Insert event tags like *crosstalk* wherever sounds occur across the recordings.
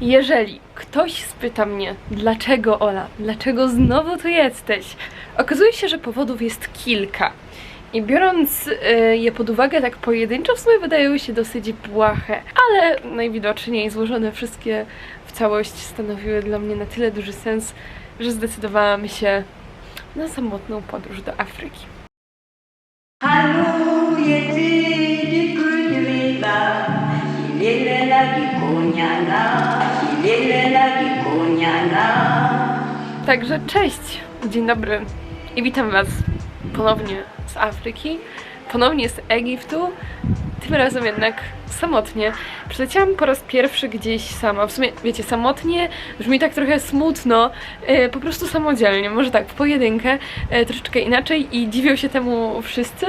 Jeżeli ktoś spyta mnie, dlaczego Ola, dlaczego znowu tu jesteś, okazuje się, że powodów jest kilka. I biorąc e, je pod uwagę tak pojedynczo, w sumie wydają się dosyć błahe, ale najwidoczniej złożone wszystkie w całość stanowiły dla mnie na tyle duży sens, że zdecydowałam się na samotną podróż do Afryki. Haluyeji kunyuila, ilelela gikonyana, ilelela gikonyana. Także cześć, dzień dobry. I witam Was ponownie z Afryki, ponownie z Egiptu, tym razem jednak samotnie. Przyleciałam po raz pierwszy gdzieś sama, w sumie wiecie, samotnie brzmi tak trochę smutno, e, po prostu samodzielnie, może tak, w pojedynkę, e, troszeczkę inaczej i dziwią się temu wszyscy,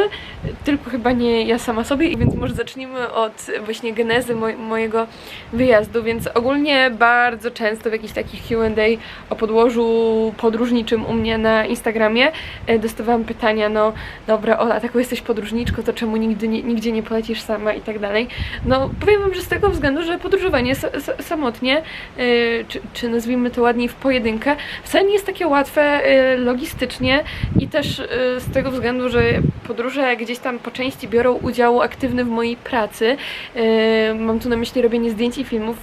tylko chyba nie ja sama sobie, więc może zacznijmy od właśnie genezy moj- mojego wyjazdu, więc ogólnie bardzo często w jakichś takich Q&A o podłożu podróżniczym u mnie na Instagramie e, dostawałam pytania, no dobra Ola, taką jesteś podróżniczką, to czemu nigdy nigdzie nie polecisz sama i tak dalej. No powiem wam, że z tego względu, że podróżowanie sa- sa- samotnie, e, czy, czy nazwijmy to ładniej w pojedynkę, wcale nie jest takie łatwe e, logistycznie i też e, z tego względu, że podróże gdzieś tam po części biorą udział aktywny w mojej pracy. Mam tu na myśli robienie zdjęć i filmów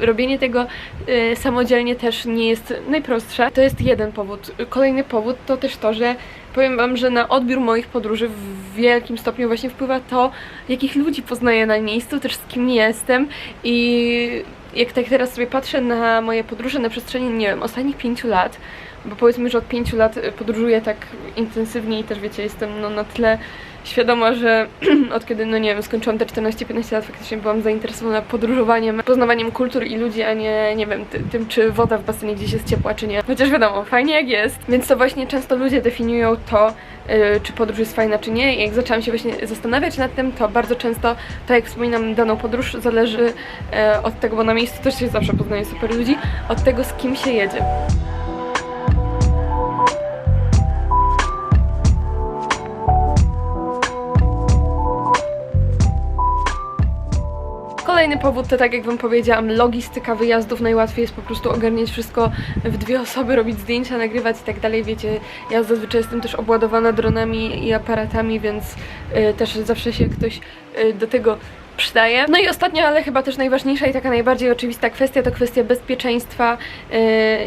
robienie tego y, samodzielnie też nie jest najprostsze. To jest jeden powód. Kolejny powód to też to, że powiem Wam, że na odbiór moich podróży w wielkim stopniu właśnie wpływa to, jakich ludzi poznaję na miejscu, też z kim jestem. I jak tak teraz sobie patrzę na moje podróże na przestrzeni, nie wiem, ostatnich pięciu lat, bo powiedzmy, że od pięciu lat podróżuję tak intensywnie i też wiecie, jestem no, na tyle świadoma, że *clears throat* od kiedy, no nie wiem, skończyłam te 14-15 lat, faktycznie byłam zainteresowana podróżowaniem, poznawaniem kultur i ludzi, a nie, nie wiem, ty, tym, czy woda w basenie gdzieś jest ciepła, czy nie. Chociaż wiadomo, fajnie jak jest. Więc to właśnie często ludzie definiują to, y, czy podróż jest fajna, czy nie. I jak zaczęłam się właśnie zastanawiać nad tym, to bardzo często, tak jak wspominam, daną podróż zależy e, od tego, bo na miejscu też się zawsze poznaje super ludzi, od tego, z kim się jedzie. Kolejny powód to tak jak wam powiedziałam, logistyka wyjazdów. Najłatwiej jest po prostu ogarniać wszystko w dwie osoby, robić zdjęcia, nagrywać i tak dalej. Wiecie, ja zazwyczaj jestem też obładowana dronami i aparatami, więc y, też zawsze się ktoś y, do tego przydaje. No i ostatnia, ale chyba też najważniejsza i taka najbardziej oczywista kwestia to kwestia bezpieczeństwa yy,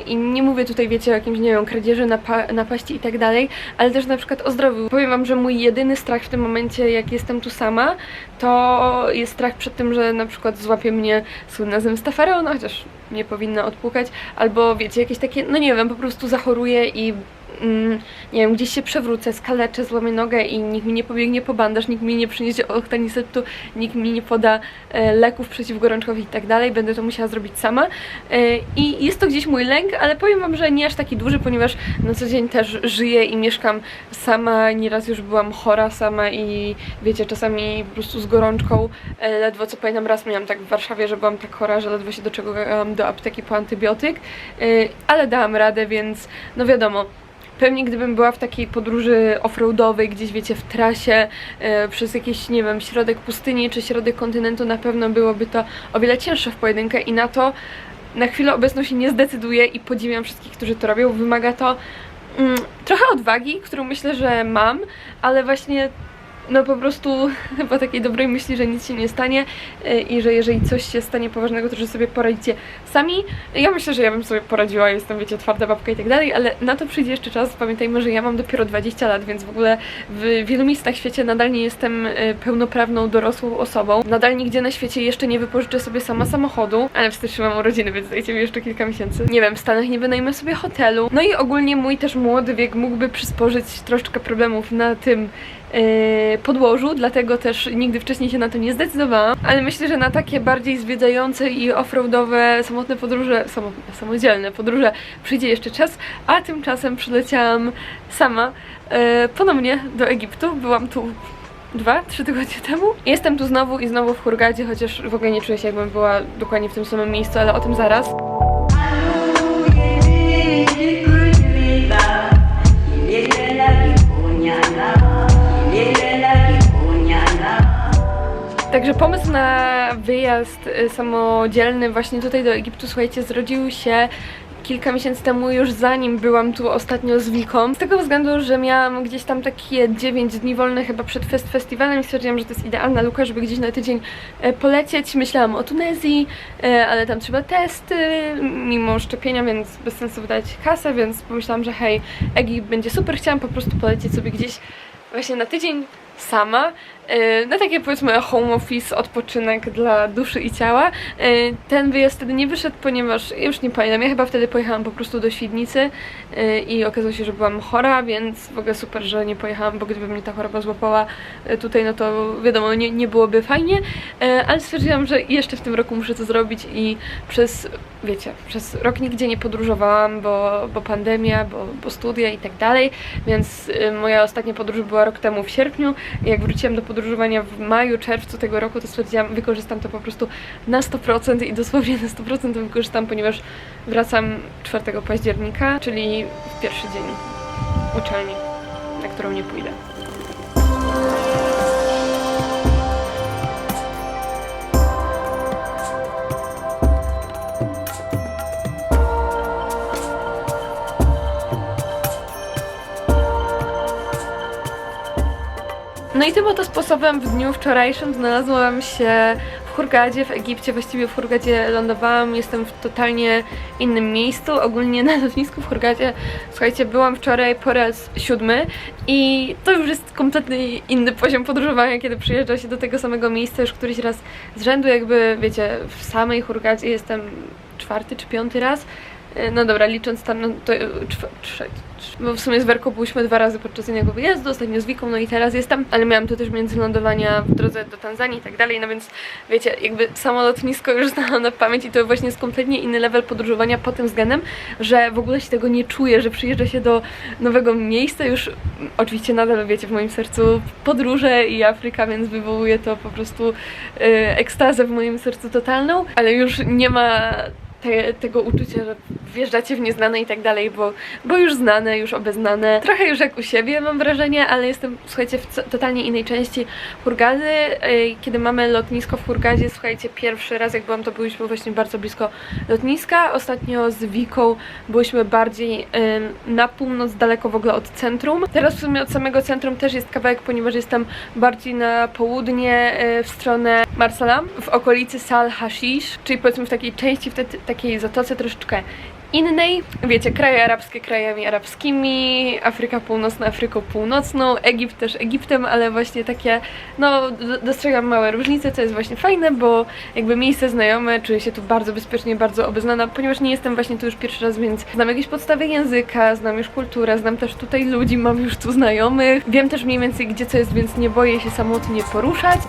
i nie mówię tutaj, wiecie, o jakimś, nie wiem, kradzieży, napa napaści i tak dalej, ale też na przykład o zdrowiu. Powiem wam, że mój jedyny strach w tym momencie, jak jestem tu sama, to jest strach przed tym, że na przykład złapie mnie słynna zemsta faraona, chociaż nie powinna odpukać, albo wiecie, jakieś takie, no nie wiem, po prostu zachoruję i mm, nie wiem, gdzieś się przewrócę, skaleczę, złamię nogę i nikt mi nie pobiegnie po bandaż, nikt mi nie przyniesie octanisetu, nikt mi nie poda e, leków przeciwgorączkowych i tak dalej, będę to musiała zrobić sama. E, I jest to gdzieś mój lęk, ale powiem Wam, że nie aż taki duży, ponieważ na co dzień też żyję i mieszkam sama, nieraz już byłam chora sama i wiecie, czasami po prostu z gorączką, e, ledwo co pamiętam, raz miałam tak w Warszawie, że byłam tak chora, że ledwo się doczekałam do apteki po antybiotyk, ale dałam radę, więc no wiadomo, Pewnie gdybym była w takiej podróży offroadowej, gdzieś wiecie, w trasie, e, przez jakiś, nie wiem, środek pustyni czy środek kontynentu, na pewno byłoby to o wiele cięższe w pojedynkę i na to na chwilę obecną się nie zdecyduję i podziwiam wszystkich, którzy to robią. Wymaga to mm, trochę odwagi, którą myślę, że mam, ale właśnie no po prostu *laughs* chyba takiej dobrej myśli, że nic się nie stanie y, i że jeżeli coś się stanie poważnego, to że sobie poradzicie sami. Ja myślę, że ja bym sobie poradziła, jestem wiecie, twarda babka i tak dalej, ale na to przyjdzie jeszcze czas. Pamiętajmy, że ja mam dopiero 20 lat, więc w ogóle w wielu miejscach w świecie nadal nie jestem y, pełnoprawną, dorosłą osobą. Nadal nigdzie na świecie jeszcze nie wypożyczę sobie sama samochodu, ale w styczniu mam urodziny, więc dajcie mi jeszcze kilka miesięcy. Nie wiem, w Stanach nie wynajmę sobie hotelu. No i ogólnie mój też młody wiek mógłby przysporzyć troszeczkę problemów na tym podłożu, dlatego też nigdy wcześniej się na to nie zdecydowałam, ale myślę, że na takie bardziej zwiedzające i offroadowe, samotne podróże, samotne, samodzielne podróże przyjdzie jeszcze czas, a tymczasem przyleciałam sama yy, ponownie do Egiptu. Byłam tu dwa, trzy tygodnie temu. Jestem tu znowu i znowu w Hurgadzie, chociaż w ogóle nie czuję się jakbym była dokładnie w tym samym miejscu, ale o tym zaraz. Także pomysł na wyjazd y, samodzielny właśnie tutaj do Egiptu, słuchajcie, zrodził się kilka miesięcy temu, już zanim byłam tu ostatnio z Wiką. Z tego względu, że miałam gdzieś tam takie 9 dni wolne chyba przed fest festiwalem i stwierdziłam, że to jest idealna luka, żeby gdzieś na tydzień e, polecieć. Myślałam o Tunezji, e, ale tam trzeba testy, mimo szczepienia, więc bez sensu wydać kasę, więc pomyślałam, że hej, Egipt będzie super. Chciałam po prostu polecieć sobie gdzieś właśnie na tydzień sama, e, na takie powiedzmy home office, odpoczynek dla duszy i ciała. E, Ten wyjazd wtedy nie wyszedł, ponieważ już nie pamiętam, ja chyba wtedy pojechałam po prostu do Świdnicy e, i okazało się, że byłam chora, więc w ogóle super, że nie pojechałam, bo gdyby mnie ta choroba złapała tutaj, no to wiadomo, nie, nie byłoby fajnie, ale stwierdziłam, że jeszcze w tym roku muszę to zrobić i przez, wiecie, przez rok nigdzie nie podróżowałam, bo, bo pandemia, bo, bo studia i tak dalej, więc moja ostatnia podróż była rok temu w sierpniu. Jak wróciłam do podróżowania w maju, czerwcu tego roku, to stwierdziłam, wykorzystam to po prostu na 100% i dosłownie na 100% to wykorzystam, ponieważ wracam 4 października, czyli w pierwszy dzień uczelni, na którą nie pójdę. No i tym oto sposobem w dniu wczorajszym. Znalazłam się w Hurgadzie w Egipcie, właściwie w Hurgadzie lądowałam, jestem w totalnie innym miejscu, ogólnie na lotnisku w Hurgadzie, słuchajcie, byłam wczoraj po raz siódmy i to już jest kompletnie inny poziom podróżowania, kiedy przyjeżdża się do tego samego miejsca już któryś raz z rzędu, jakby wiecie, w samej Hurgadzie jestem czwarty czy piąty raz, No dobra, licząc tam, no to e, czw- trze- trz- bo w sumie z Werką byliśmy dwa razy podczas jednego wyjazdu, ostatnio z Wiką, no i teraz jestem, ale miałam tu też międzylądowania w drodze do Tanzanii i tak dalej, no więc wiecie, jakby samo lotnisko już *laughs* znałam na pamięć i to właśnie jest kompletnie inny level podróżowania pod tym względem, że w ogóle się tego nie czuję, że przyjeżdża się do nowego miejsca, już oczywiście nadal wiecie, w moim sercu podróże i Afryka, więc wywołuje to po prostu e, ekstazę w moim sercu totalną, ale już nie ma te, tego uczucia, że wjeżdżacie w nieznane i tak dalej, bo, bo już znane, już obeznane. Trochę już jak u siebie mam wrażenie, ale jestem, słuchajcie, w totalnie innej części Hurgady. Kiedy mamy lotnisko w Hurgadzie, słuchajcie, pierwszy raz jak byłam, to byliśmy właśnie bardzo blisko lotniska. Ostatnio z Wiką byliśmy bardziej na północ, daleko w ogóle od centrum. Teraz w sumie od samego centrum też jest kawałek, ponieważ jestem bardziej na południe, e, w stronę Marsalam, w okolicy Sal Hashish, czyli powiedzmy w takiej części, w te, takiej zatoce troszeczkę innej. Wiecie, kraje arabskie krajami arabskimi, Afryka Północna Afryką Północną, Egipt też Egiptem, ale właśnie takie, no dostrzegam małe różnice, co jest właśnie fajne, bo jakby miejsce znajome, czuję się tu bardzo bezpiecznie, bardzo obeznana, ponieważ nie jestem właśnie tu już pierwszy raz, więc znam jakieś podstawy języka, znam już kulturę, znam też tutaj ludzi, mam już tu znajomych, wiem też mniej więcej gdzie co jest, więc nie boję się samotnie poruszać.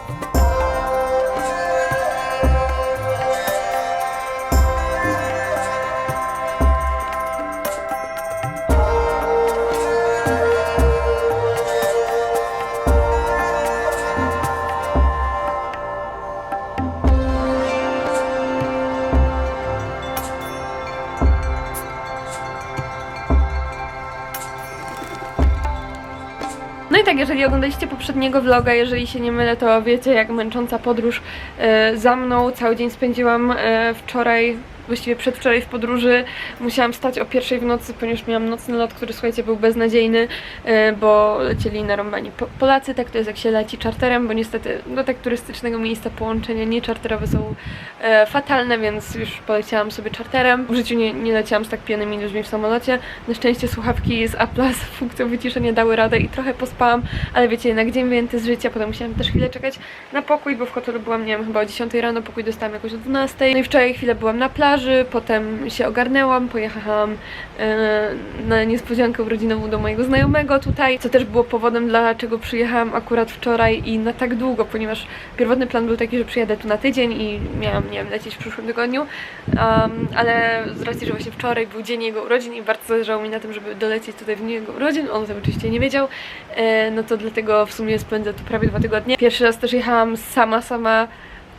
Poprzedniego vloga, jeżeli się nie mylę, to wiecie jak męcząca podróż e, za mną. Cały dzień spędziłam e, wczoraj, właściwie przedwczoraj w podróży. Musiałam stać o pierwszej w nocy, ponieważ miałam nocny lot, który słuchajcie był beznadziejny, e, bo lecieli narąbani po Polacy, tak to jest jak się leci czarterem, bo niestety do tak turystycznego miejsca połączenia nieczarterowe są e, fatalne, więc już poleciałam sobie czarterem. W życiu nie, nie leciałam z tak pijanymi ludźmi w samolocie. Na szczęście słuchawki z Apple'a z funkcją wyciszenia dały radę i trochę pospałam, ale wiecie, jednak dzień wyjęty z życia, potem musiałam też chwilę czekać na pokój, bo w hotelu byłam, nie wiem, chyba o 10 rano, pokój dostałam jakoś o 12. No i wczoraj chwilę byłam na plaży, potem się ogarnęłam, pojechałam e, na niespodziankę urodzinową do mojego znajomego tutaj, co też było powodem, dlaczego przyjechałam akurat wczoraj i na tak długo, ponieważ pierwotny plan był taki, że przyjadę tu na tydzień i miałam, nie wiem, lecieć w przyszłym tygodniu, um, ale z racji, że właśnie wczoraj był dzień jego urodzin i bardzo zależało mi na tym, żeby dolecieć tutaj w dniu jego urodzin, on tego oczywiście nie wiedział, e, no to dlatego w sumie spędzę tu prawie dwa tygodnie. Pierwszy raz też jechałam sama, sama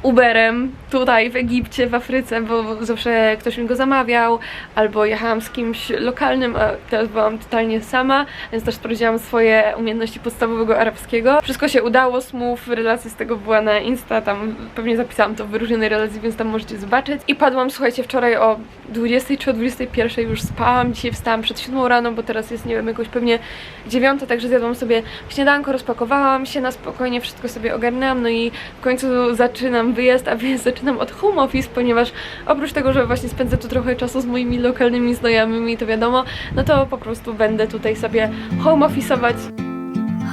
Uberem tutaj w Egipcie, w Afryce, bo zawsze ktoś mi go zamawiał, albo jechałam z kimś lokalnym, a teraz byłam totalnie sama, więc też sprawdziłam swoje umiejętności podstawowego arabskiego. Wszystko się udało, smooth, relacja z tego była na Insta, tam pewnie zapisałam to w wyróżnionej relacji, więc tam możecie zobaczyć. I padłam, słuchajcie, wczoraj o 20 czy o 21 już spałam, dzisiaj wstałam przed 7 rano, bo teraz jest, nie wiem, jakoś pewnie 9, także zjadłam sobie śniadanko, rozpakowałam się na spokojnie, wszystko sobie ogarnęłam, no i w końcu zaczynam wyjazd, a wyjazd zaczynam od home office, ponieważ oprócz tego, że właśnie spędzę tu trochę czasu z moimi lokalnymi znajomymi, to wiadomo, no to po prostu będę tutaj sobie home office'ować.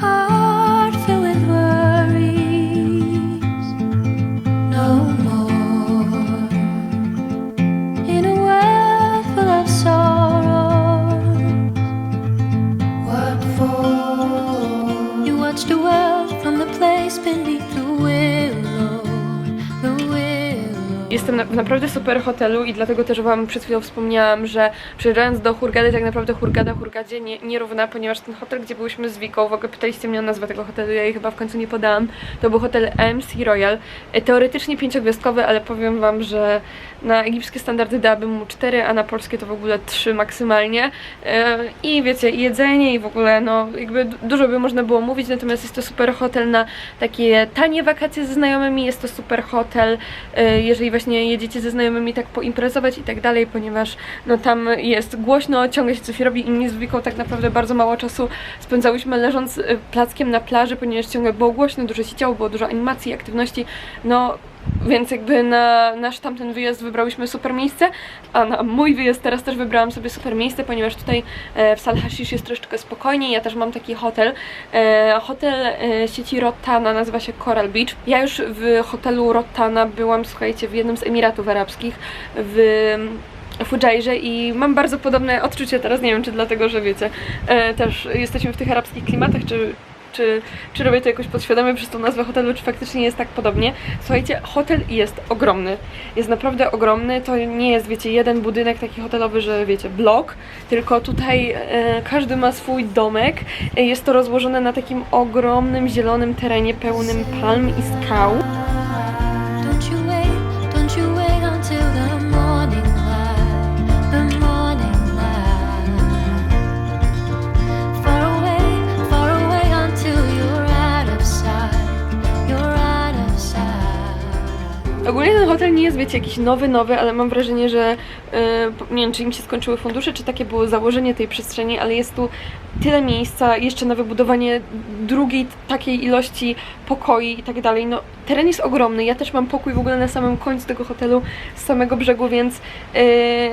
heart Jestem w naprawdę super hotelu i dlatego też Wam przed chwilą wspomniałam, że przyjeżdżając do Hurgady, tak naprawdę Hurgada Hurgadzie nie, nierówna, ponieważ ten hotel, gdzie byliśmy z Wiką, w ogóle pytaliście mnie o nazwę tego hotelu, ja jej chyba w końcu nie podałam, to był hotel MC Royal. E, Teoretycznie pięciogwiazdkowy, ale powiem Wam, że na egipskie standardy dałabym mu 4, a na polskie to w ogóle 3 maksymalnie. E, I wiecie, i jedzenie i w ogóle, no jakby du- dużo by można było mówić, natomiast jest to super hotel na takie tanie wakacje ze znajomymi, jest to super hotel, e, jeżeli właśnie jedziecie ze znajomymi tak poimprezować i tak dalej, ponieważ no tam jest głośno, ciągle się coś robi i mnie tak naprawdę bardzo mało czasu spędzałyśmy leżąc e, plackiem na plaży, ponieważ ciągle było głośno, dużo się działo, było dużo animacji, aktywności, no więc jakby na nasz tamten wyjazd wybrałyśmy super miejsce, a na mój wyjazd teraz też wybrałam sobie super miejsce, ponieważ tutaj e, w Sal Hashish jest troszeczkę spokojniej. Ja też mam taki hotel. E, hotel e, sieci Rotana nazywa się Coral Beach. Ja już w hotelu Rotana byłam, słuchajcie, w jednym z Emiratów Arabskich w Fujairze i mam bardzo podobne odczucie teraz, nie wiem czy dlatego, że wiecie, też jesteśmy w tych arabskich klimatach, czy czy, czy robię to jakoś podświadomie przez tą nazwę hotelu, czy faktycznie jest tak podobnie. Słuchajcie, hotel jest ogromny. Jest naprawdę ogromny. To nie jest, wiecie, jeden budynek taki hotelowy, że wiecie, blok, tylko tutaj e, każdy ma swój domek. E, jest to rozłożone na takim ogromnym, zielonym terenie pełnym palm i skał. Hotel nie jest, wiecie, jakiś nowy, nowy, ale mam wrażenie, że e, nie wiem, czy im się skończyły fundusze, czy takie było założenie tej przestrzeni, ale jest tu tyle miejsca jeszcze na wybudowanie drugiej takiej ilości pokoi i tak dalej. No, teren jest ogromny. Ja też mam pokój w ogóle na samym końcu tego hotelu, z samego brzegu, więc e,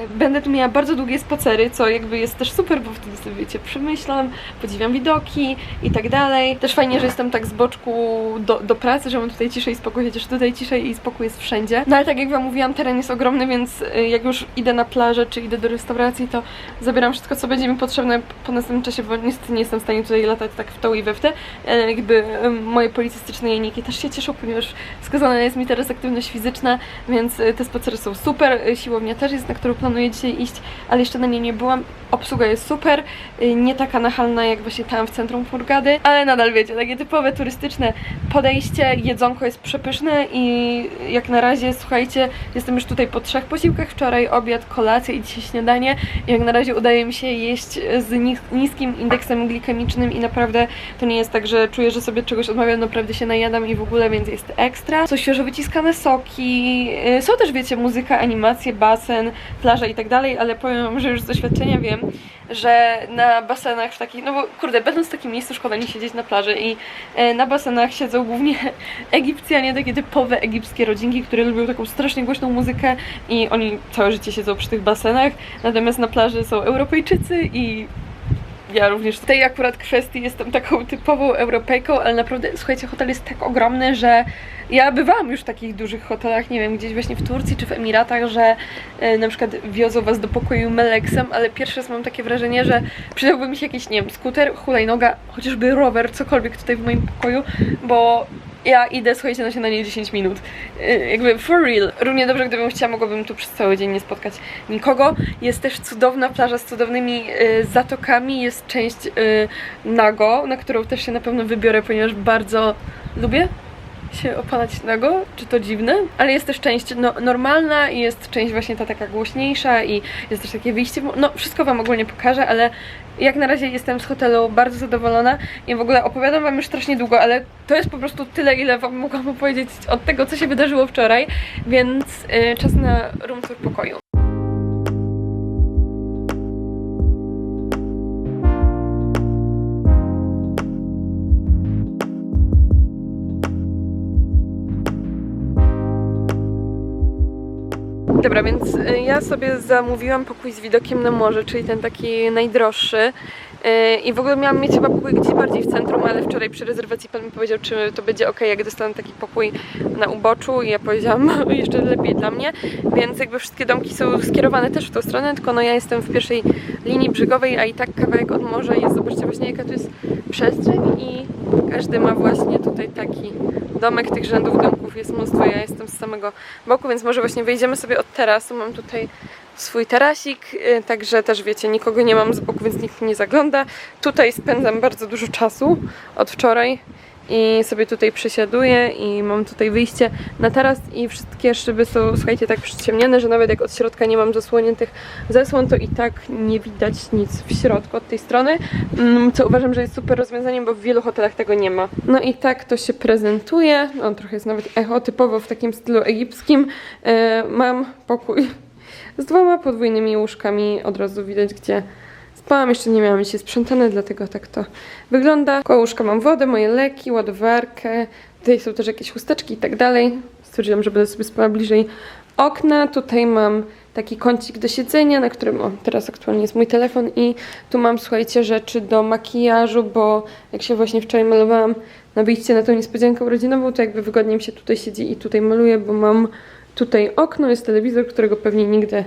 będę tu miała bardzo długie spacery, co jakby jest też super, bo wtedy sobie, wiecie, przemyślam, podziwiam widoki i tak dalej. Też fajnie, że jestem tak z boczku do, do pracy, że mam tutaj ciszę i spokój, chociaż tutaj ciszej i spokój jest wszędzie. No ale tak jak wam mówiłam, teren jest ogromny, więc y, jak już idę na plażę, czy idę do restauracji, to zabieram wszystko, co będzie mi potrzebne po następnym czasie, bo niestety nie jestem w stanie tutaj latać tak w tą i we w te. E, Jakby moje policystyczne jajniki też się cieszą, ponieważ wskazana jest mi teraz aktywność fizyczna, więc y, te spacery są super. Y, Siłownia też jest, na którą planuję dzisiaj iść, ale jeszcze na niej nie byłam. Obsługa jest super, nie taka nachalna jak właśnie tam w centrum Furgady, ale nadal wiecie, takie typowe turystyczne podejście, jedzonko jest przepyszne i jak na razie, słuchajcie, jestem już tutaj po trzech posiłkach, wczoraj obiad, kolacja i dzisiaj śniadanie. Jak na razie udaje mi się jeść z nis- niskim indeksem glikemicznym i naprawdę to nie jest tak, że czuję, że sobie czegoś odmawiam, naprawdę się najadam i w ogóle, więc jest ekstra. Są świeżo wyciskane soki, y, są też, wiecie, muzyka, animacje, basen, plaża i tak dalej, ale powiem że już z doświadczenia wiem, że na basenach w takich, no bo kurde, będąc w takim miejscu szkoda nie siedzieć na plaży i e, na basenach siedzą głównie *laughs* Egipcjanie, takie typowe egipskie rodzinki, które lubią taką strasznie głośną muzykę i oni całe życie siedzą przy tych basenach, natomiast na plaży są Europejczycy i ja również w tej akurat kwestii jestem taką typową Europejką, ale naprawdę, słuchajcie, hotel jest tak ogromny, że ja bywałam już w takich dużych hotelach, nie wiem, gdzieś właśnie w Turcji czy w Emiratach, że e, na przykład wiozą was do pokoju Meleksem, ale pierwszy raz mam takie wrażenie, że przydałby mi się jakiś, nie wiem, skuter, hulajnoga, chociażby rower, cokolwiek tutaj w moim pokoju, bo ja idę, słuchajcie, na śniadanie 10 minut. Yy, jakby for real. Równie dobrze, gdybym chciała, mogłabym tu przez cały dzień nie spotkać nikogo. Jest też cudowna plaża z cudownymi yy, zatokami. Jest część yy, Nago, na którą też się na pewno wybiorę, ponieważ bardzo lubię się opalać nago, czy to dziwne, ale jest też część no, normalna i jest część właśnie ta taka głośniejsza i jest też takie wyjście, no wszystko Wam ogólnie pokażę, ale jak na razie jestem z hotelu bardzo zadowolona i w ogóle opowiadam Wam już strasznie długo, ale to jest po prostu tyle, ile Wam mogłam opowiedzieć od tego, co się wydarzyło wczoraj, więc y, czas na room tour pokoju. Dobra, więc y, ja sobie zamówiłam pokój z widokiem na morze, czyli ten taki najdroższy. Y, I w ogóle miałam mieć chyba pokój gdzieś bardziej w centrum, ale wczoraj przy rezerwacji pan mi powiedział, czy to będzie ok, jak dostanę taki pokój na uboczu. I ja powiedziałam *laughs* jeszcze lepiej dla mnie, więc jakby wszystkie domki są skierowane też w tą stronę, tylko no ja jestem w pierwszej linii brzegowej, a i tak kawałek od morza jest, zobaczcie właśnie jaka tu jest przestrzeń i każdy ma właśnie tutaj taki domek, tych rzędów domków jest mnóstwo, ja jestem z samego boku, więc może właśnie wejdziemy sobie od tarasu, mam tutaj swój tarasik, y, także też wiecie, nikogo nie mam z boku, więc nikt nie zagląda. Tutaj spędzam bardzo dużo czasu od wczoraj i sobie tutaj przesiaduję i mam tutaj wyjście na taras i wszystkie szyby są, słuchajcie, tak przyciemnione, że nawet jak od środka nie mam zasłoniętych zasłon, to i tak nie widać nic w środku od tej strony, mm, co uważam, że jest super rozwiązaniem, bo w wielu hotelach tego nie ma. No i tak to się prezentuje, no trochę jest nawet echo, typowo w takim stylu egipskim. E, mam pokój z dwoma podwójnymi łóżkami, od razu widać gdzie spałam, jeszcze nie miałam się sprzątane, dlatego tak to wygląda. Koło łóżka mam wodę, moje leki, ładowarkę, tutaj są też jakieś chusteczki i tak dalej. Stwierdziłam, że będę sobie spała bliżej okna. Tutaj mam taki kącik do siedzenia, na którym o, teraz aktualnie jest mój telefon i tu mam, słuchajcie, rzeczy do makijażu, bo jak się właśnie wczoraj malowałam na wyjście na tą niespodziankę urodzinową, to jakby wygodnie mi się tutaj siedzi i tutaj maluję, bo mam tutaj okno, jest telewizor, którego pewnie nigdy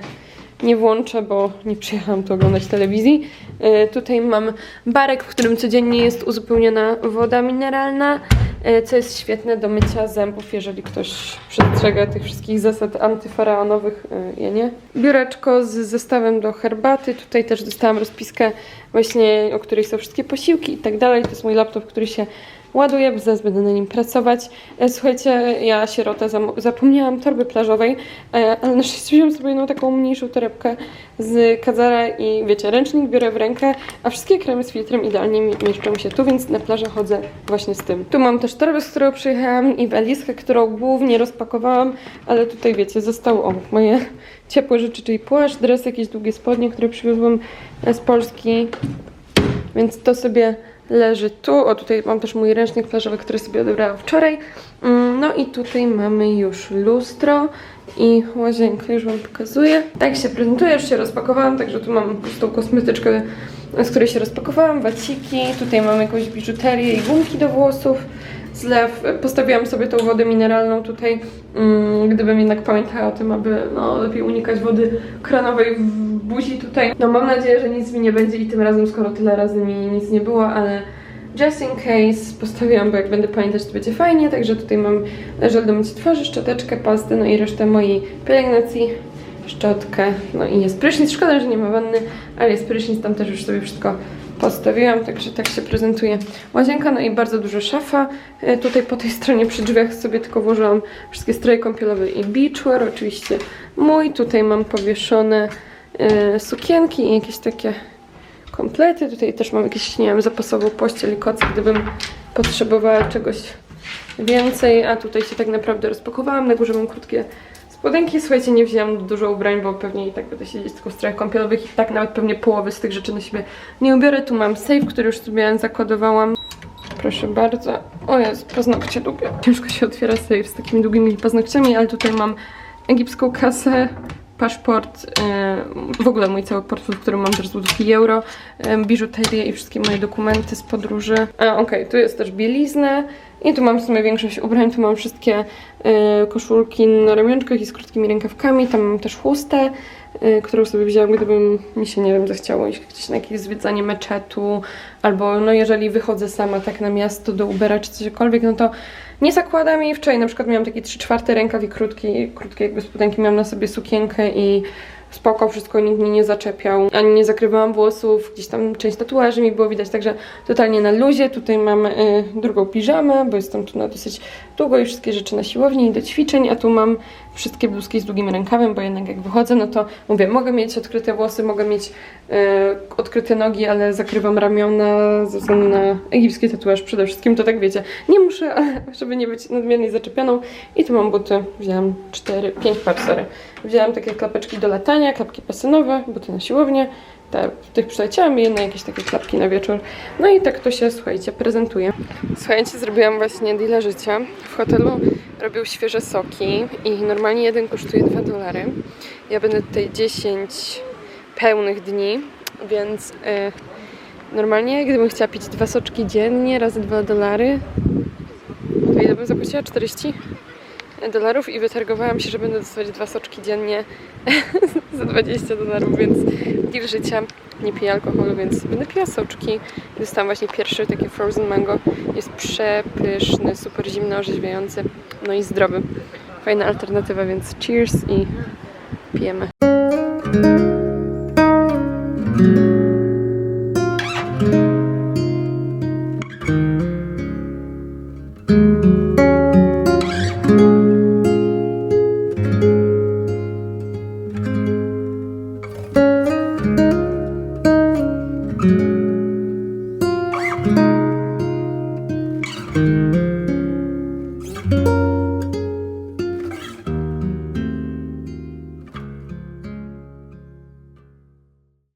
nie włączę, bo nie przyjechałam tu oglądać telewizji. E, tutaj mam barek, w którym codziennie jest uzupełniona woda mineralna, e, co jest świetne do mycia zębów, jeżeli ktoś przestrzega tych wszystkich zasad antyfaraonowych, e, ja nie. Biureczko z zestawem do herbaty, tutaj też dostałam rozpiskę właśnie, o której są wszystkie posiłki i tak dalej. To jest mój laptop, który się ładuję, bo zaraz będę na nim pracować. E, Słuchajcie, ja sierota zapomniałam torby plażowej, e, ale na szczęście wziąłem sobie jedną taką mniejszą torebkę z Kadzara i wiecie, ręcznik biorę w rękę, a wszystkie kremy z filtrem idealnie mi- mieszczą się tu, więc na plażę chodzę właśnie z tym. Tu mam też torbę, z którą przyjechałam i walizkę, którą głównie rozpakowałam, ale tutaj wiecie, zostały o, moje *laughs* ciepłe rzeczy, czyli płaszcz, dres, jakieś długie spodnie, które przywiozłam e, z Polski, więc to sobie leży tu. O, tutaj mam też mój ręcznik plażowy, który sobie odebrałam wczoraj. Mm, No i tutaj mamy już lustro i łazienkę już Wam pokazuję. Tak się prezentuje, już się rozpakowałam, także tu mam pustą kosmetyczkę, z której się rozpakowałam, waciki, tutaj mam jakąś biżuterię i gumki do włosów. Zlew, postawiłam sobie tą wodę mineralną tutaj, mm, gdybym jednak pamiętała o tym, aby no, lepiej unikać wody kranowej w buzi tutaj. No mam nadzieję, że nic mi nie będzie i tym razem, skoro tyle razy mi nic nie było, ale just in case postawiłam, bo jak będę pamiętać, to będzie fajnie, także tutaj mam żel do mycia twarzy, szczoteczkę, pastę, no i resztę mojej pielęgnacji, szczotkę, no i jest prysznic, szkoda, że nie ma wanny, ale jest prysznic, tam też już sobie wszystko postawiłam, także tak się prezentuje łazienka, no i bardzo duża szafa. E, Tutaj po tej stronie przy drzwiach sobie tylko włożyłam wszystkie stroje kąpielowe i beachwear, oczywiście mój. Tutaj mam powieszone e, sukienki i jakieś takie komplety. Tutaj też mam jakieś, nie wiem, zapasową pościel i gdybym potrzebowała czegoś więcej, a tutaj się tak naprawdę rozpakowałam. Na górze mam krótkie spodenki. Słuchajcie, nie wzięłam dużo ubrań, bo pewnie i tak będę siedzieć tylko w strojach kąpielowych i tak nawet pewnie połowy z tych rzeczy na siebie nie ubiorę. Tu mam safe, który już sobie zakodowałam. Proszę bardzo. O jest, paznokcie lubię. Ciężko się otwiera safe z takimi długimi paznokciami, ale tutaj mam egipską kasę, paszport, e, w ogóle mój cały portfel, w którym mam też złotówki euro, e, biżuterię i wszystkie moje dokumenty z podróży. A, okej, tu jest też bielizna i tu mam w sumie większość ubrań, tu mam wszystkie e, koszulki na ramionczkach i z krótkimi rękawkami, tam mam też chustę, e, którą sobie wzięłam, gdybym mi się, nie wiem, zachciało iść gdzieś na jakieś zwiedzanie meczetu, albo no jeżeli wychodzę sama tak na miasto do Ubera czy cośkolwiek, no to nie zakładam jej. Wczoraj na przykład miałam taki 3 czwarte rękaw i krótki, krótkie jakby spodenki, miałam na sobie sukienkę i spoko, wszystko nikt mnie nie zaczepiał, ani nie zakrywałam włosów, gdzieś tam część tatuaży mi było widać, także totalnie na luzie. Tutaj mam y, drugą piżamę, bo jestem tu na dosyć długo i wszystkie rzeczy na siłowni i do ćwiczeń, a tu mam wszystkie bluzki z długim rękawem, bo jednak jak wychodzę, no to mówię, mogę mieć odkryte włosy, mogę mieć y, odkryte nogi, ale zakrywam ramiona ze względu na egipski tatuaż przede wszystkim, to tak wiecie, nie muszę, *laughs* żeby nie być nadmiernie zaczepianą. I tu mam buty, wzięłam 4, 5 par, sorry. Wzięłam takie klapeczki do latania, klapki pasenowe, buty na siłownię, te, tych przyleciałam jedne jakieś takie klapki na wieczór. No i tak to się, słuchajcie, prezentuje. Słuchajcie, zrobiłam właśnie deala życia. W hotelu robią świeże soki i normalnie jeden kosztuje 2 dolary. Ja będę tutaj 10 pełnych dni, więc y, normalnie gdybym chciała pić dwa soczki dziennie razy 2 dolary, to ile bym zapłaciła? 40 dolarów i wytargowałam się, że będę dostawać dwa soczki dziennie *laughs* za 20 dolarów, więc deal życia. Nie piję alkoholu, więc będę piła soczki. Dostałam właśnie pierwszy taki frozen mango. Jest przepyszny, super zimno, orzeźwiający, no i zdrowy. Fajna alternatywa, więc cheers i pijemy.